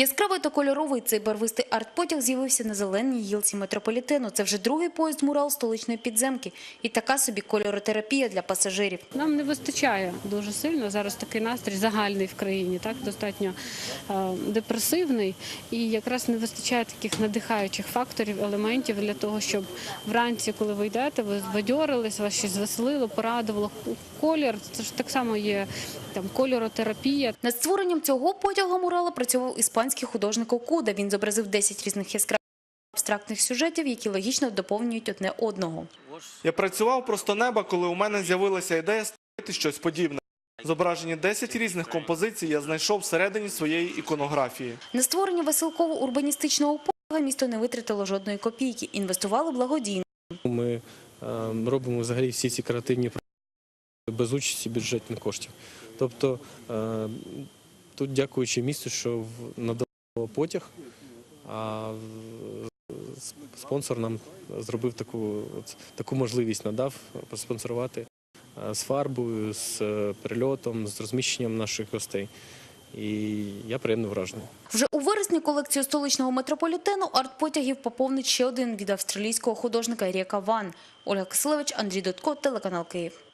Яскравий та кольоровий цей барвистий арт-потяг з'явився на зеленій гілці метрополітену. Це вже другий поїзд мурал столичної підземки. І така собі кольоротерапія для пасажирів. Нам не вистачає дуже сильно. Зараз такий настрій загальний в країні, так достатньо е, депресивний, і якраз не вистачає таких надихаючих факторів, елементів для того, щоб вранці, коли ви йдете, ви збадьорились, вас щось звеселило, порадувало. Колір це ж так само є там кольоротерапія. Над створенням цього потяга мурала працював іспанський художник Окуда. Він зобразив 10 різних яскравих абстрактних сюжетів, які логічно доповнюють одне одного. Я працював просто неба, коли у мене з'явилася ідея створити щось подібне. Зображені 10 різних композицій я знайшов всередині своєї іконографії. На створення веселково-урбаністичного потяга місто не витратило жодної копійки. Інвестувало благодійно. Ми е, робимо взагалі всі ці креативні проекти без участі бюджетних коштів. Тобто е, тут, дякуючи місту, що надало потяг, а спонсор нам зробив таку, таку можливість, надав поспонсорувати з фарбою, з е, перельотом, з розміщенням наших гостей. І я приємно вражений. Вже у вересні колекцію столичного метрополітену арт-потягів поповнить ще один від австралійського художника Еріка Ван. Ольга Киселевич, Андрій Дудко, телеканал Київ.